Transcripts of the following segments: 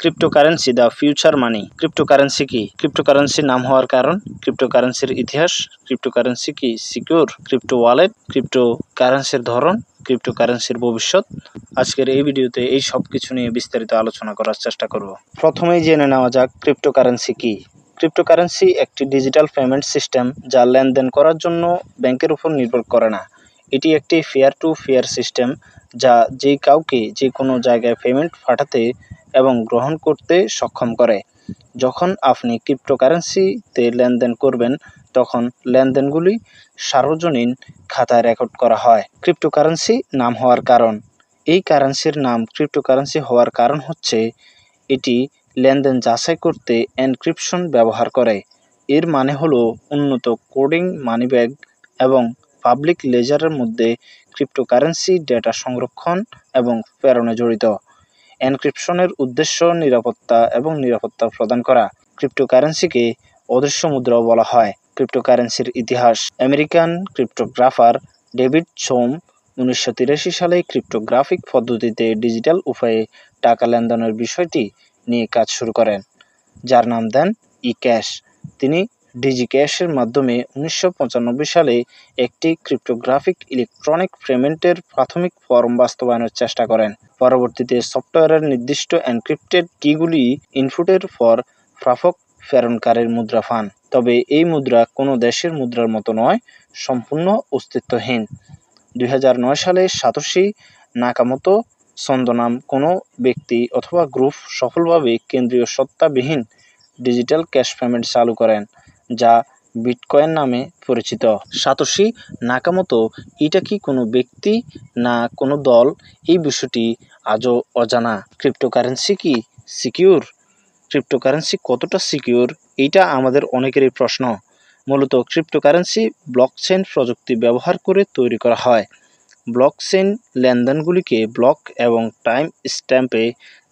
Cryptocurrency the future money cryptocurrency কি? Cryptocurrency নাম হওয়ার কারণ? ক্রিপ্টোকারেন্সির ইতিহাস? ক্রিপ্টোকারেন্সি কি? সিকিউর ক্রিপ্টো ওয়ালেট ক্রিপ্টোকারেন্সির ধরন? ক্রিপ্টোকারেন্সির ভবিষ্যৎ? আজকের এই ভিডিওতে এই সব কিছু নিয়ে বিস্তারিত আলোচনা করার চেষ্টা করব। প্রথমেই জেনে নেওয়া যাক ক্রিপ্টোকারেন্সি কি। ক্রিপ্টোকারেন্সি একটি ডিজিটাল পেমেন্ট সিস্টেম যা লেনদেন করার জন্য ব্যাংকের উপর নির্ভর করে না। এটি একটি ফেয়ার টু ফেয়ার সিস্টেম যা যে কাউকে যে কোনো জায়গায় পেমেন্ট পাঠাতে এবং গ্রহণ করতে সক্ষম করে। যখন আপনি ক্রিপ্টোকারেন্সিতে লেনদেন করবেন, তখন লেনদেনগুলি সার্বজনীন খাতায় রেকর্ড করা হয়। ক্রিপ্টোকারেন্সি নাম হওয়ার কারণ। এই কারেন্সির নাম ক্রিপ্টোকারেন্সি হওয়ার কারণ হচ্ছে, এটি লেনদেন যাচাই করতে এনক্রিপশন ব্যবহার করে। এর মানে হলো উন্নত কোডিং মানিব্যাগ এবং পাবলিক লেজারের মধ্যে ক্রিপ্টোকারেন্সি ডেটা সংরক্ষণ এবং প্রেরণে জড়িত। এনক্রিপশনের উদ্দেশ্য নিরাপত্তা এবং নিরাপত্তা প্রদান করা। ক্রিপ্টোকারেন্সিকে অদৃশ্য মুদ্রাও বলা হয়। ক্রিপ্টোকারেন্সির ইতিহাস। আমেরিকান ক্রিপ্টোগ্রাফার ডেভিড সোম উনিশশো তিরাশি সালে ক্রিপ্টোগ্রাফিক পদ্ধতিতে ডিজিটাল উপায়ে টাকা লেনদেনের বিষয়টি নিয়ে কাজ শুরু করেন, যার নাম দেন ই ক্যাশ তিনি ডিজিক্যাশের মাধ্যমে উনিশশো পঁচানব্বই সালে একটি ক্রিপ্টোগ্রাফিক ইলেকট্রনিক পেমেন্টের প্রাথমিক ফর্ম বাস্তবায়নের চেষ্টা করেন। পরবর্তীতে সফটওয়্যারের নির্দিষ্ট এনক্রিপ্টেড কিগুলি ইনপুটের পর প্রাপক প্রেরণকারীর মুদ্রা পান। তবে এই মুদ্রা কোনো দেশের মুদ্রার মতো নয়, সম্পূর্ণ অস্তিত্বহীন। দুই হাজার নয় সালে সাতোশি নাকামতো ছন্দনাম কোনো ব্যক্তি অথবা গ্রুপ সফলভাবে কেন্দ্রীয় সত্তাবিহীন ডিজিটাল ক্যাশ পেমেন্ট চালু করেন। যা বিটকয়েন নামে পরিচিত। সাতোশি নাকামতো এটা কি কোনো ব্যক্তি না কোনো দল? এই বিষয়টি আজও অজানা। ক্রিপ্টোকারেন্সি কি সিকিউর? ক্রিপ্টোকারেন্সি কতটা সিকিউর? এইটা আমাদের অনেকেরই প্রশ্ন। মূলত ক্রিপ্টোকারেন্সি ব্লকচেন প্রযুক্তি ব্যবহার করে তৈরি করা হয়। ব্লকচেন লেনদেনগুলিকে ব্লক এবং টাইম স্ট্যাম্পে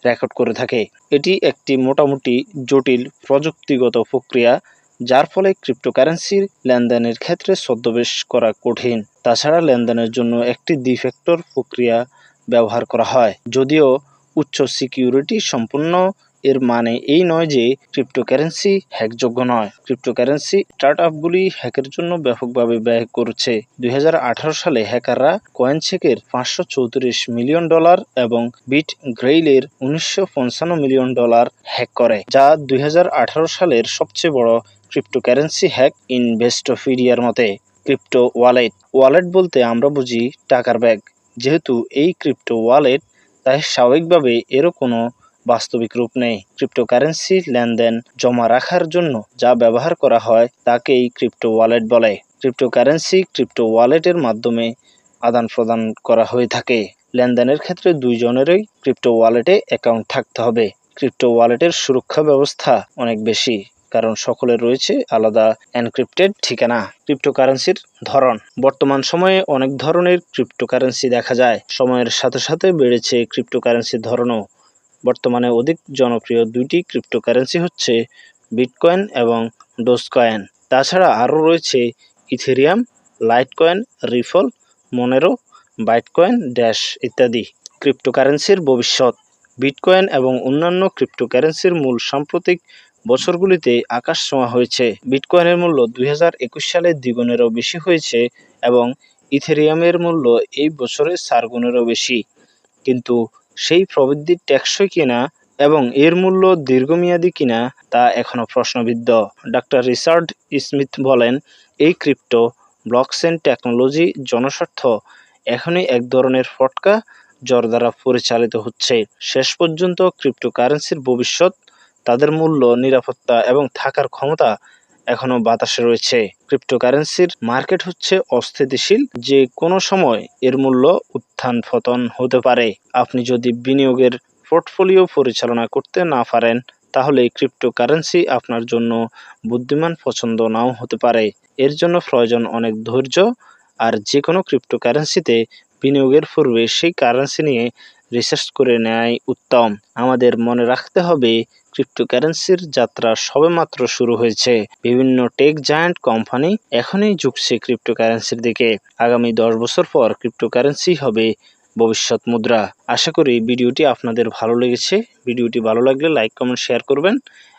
রেকর্ড করে থাকে। এটি একটি মোটামুটি জটিল প্রযুক্তিগত প্রক্রিয়া যার ফলে ক্রিপ্টোকারেন্সির লেনদেনের ক্ষেত্রে ছদ্মবেশ করা কঠিন। তাছাড়া লেনদেনের জন্য একটি দ্বিফ্যাক্টর প্রক্রিয়া ব্যবহার করা হয়। যদিও উচ্চ সিকিউরিটি সম্পূর্ণ এর মানে এই নয় যে ক্রিপ্টোকারেন্সি হ্যাকযোগ্য নয়। ক্রিপ্টোকারেন্সি স্টার্ট আপগুলি হ্যাকের জন্য ব্যাপকভাবে ব্যয় করছে। দুই হাজার আঠারো সালে হ্যাকাররা কয়েন চেকের পাঁচশো চৌত্রিশ মিলিয়ন ডলার এবং বিট গ্রেইলের উনিশশো পঞ্চান্ন মিলিয়ন ডলার হ্যাক করে, যা দুই হাজার আঠারো সালের সবচেয়ে বড় ক্রিপ্টোকারেন্সি হ্যাক ইনভেস্টোফিডিয়ার মতে ক্রিপ্টো ওয়ালেট ওয়ালেট বলতে আমরা বুঝি টাকার ব্যাগ যেহেতু এই ক্রিপ্টো ওয়ালেট তাই স্বাভাবিকভাবে এরও কোনো বাস্তবিক রূপ নেই। ক্রিপ্টোকারেন্সি লেনদেন জমা রাখার জন্য যা ব্যবহার করা হয় তাকেই ক্রিপ্টো ওয়ালেট বলে। ক্রিপ্টোকারেন্সি ক্রিপ্টো ওয়ালেটের মাধ্যমে আদান প্রদান করা হয়ে থাকে। লেনদেনের ক্ষেত্রে দুইজনেরই ক্রিপ্টো ওয়ালেটে অ্যাকাউন্ট থাকতে হবে। ক্রিপ্টো ওয়ালেটের সুরক্ষা ব্যবস্থা অনেক বেশি। কারণ সকলের রয়েছে আলাদা এনক্রিপ্টেড ঠিকানা ক্রিপ্টোকারেন্সির ধরন। বর্তমান সময়ে অনেক ধরনের ক্রিপ্টোকারেন্সি দেখা যায়। সময়ের সাথে সাথে বেড়েছে ক্রিপ্টোকারেন্সির ধরনও। বর্তমানে অধিক জনপ্রিয় দুইটি ক্রিপ্টোকারেন্সি হচ্ছে বিটকয়েন এবং ডোজকয়েন তাছাড়া আরও রয়েছে Ethereum Litecoin Ripple Monero Bitcoin Dash ইত্যাদি। ক্রিপ্টোকারেন্সির ভবিষ্যৎ। বিটকয়েন এবং অন্যান্য ক্রিপ্টোকারেন্সির মূল সাম্প্রতিক বছরগুলিতে আকাশ ছোঁয়া হয়েছে। বিটকয়েনের মূল্য দুই সালে দ্বিগুণেরও বেশি হয়েছে এবং ইথেরিয়ামের মূল্য এই বছরে চার গুণেরও বেশি। কিন্তু সেই প্রবৃদ্ধি টেকসই কিনা এবং এর মূল্য দীর্ঘমেয়াদী কিনা তা এখনও প্রশ্নবিদ্ধ। ডাক্তার রিচার্ড স্মিথ বলেন, এই ক্রিপ্টো ব্লকচেন টেকনোলজি জনস্বার্থ এখনই এক ধরনের ফটকা জ্বর দ্বারা পরিচালিত হচ্ছে। শেষ পর্যন্ত ক্রিপ্টোকারেন্সির ভবিষ্যৎ তাদের মূল্য, নিরাপত্তা এবং থাকার ক্ষমতা এখনও বাতাসে রয়েছে। ক্রিপ্টোকারেন্সির মার্কেট হচ্ছে অস্থিতিশীল, যে কোনো সময় এর মূল্য উত্থান পতন হতে পারে। আপনি যদি বিনিয়োগের পোর্টফোলিও পরিচালনা করতে না পারেন, তাহলে ক্রিপ্টোকারেন্সি আপনার জন্য বুদ্ধিমান পছন্দ নাও হতে পারে। এর জন্য প্রয়োজন অনেক ধৈর্য, আর যে কোনো ক্রিপ্টোকারেন্সিতে বিনিয়োগের পূর্বে সেই কারেন্সি নিয়ে রিসার্চ করে নেয় উত্তম। আমাদের মনে রাখতে হবে ক্রিপ্টোকারেন্সির যাত্রা সবেমাত্র শুরু হয়েছে। বিভিন্ন টেক জায়ান্ট কোম্পানি এখনই ঝুঁকছে ক্রিপ্টোকারেন্সির দিকে। আগামী দশ বছর পর ক্রিপ্টোকারেন্সি হবে ভবিষ্যৎ মুদ্রা। আশা করি ভিডিওটি আপনাদের ভালো লেগেছে। ভিডিওটি ভালো লাগলে লাইক, কমেন্ট, শেয়ার করবেন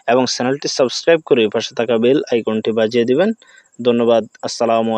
এবং চ্যানেলটি সাবস্ক্রাইব করে পাশে থাকা বেল আইকনটি বাজিয়ে দিবেন। ধন্যবাদ। আসসালামু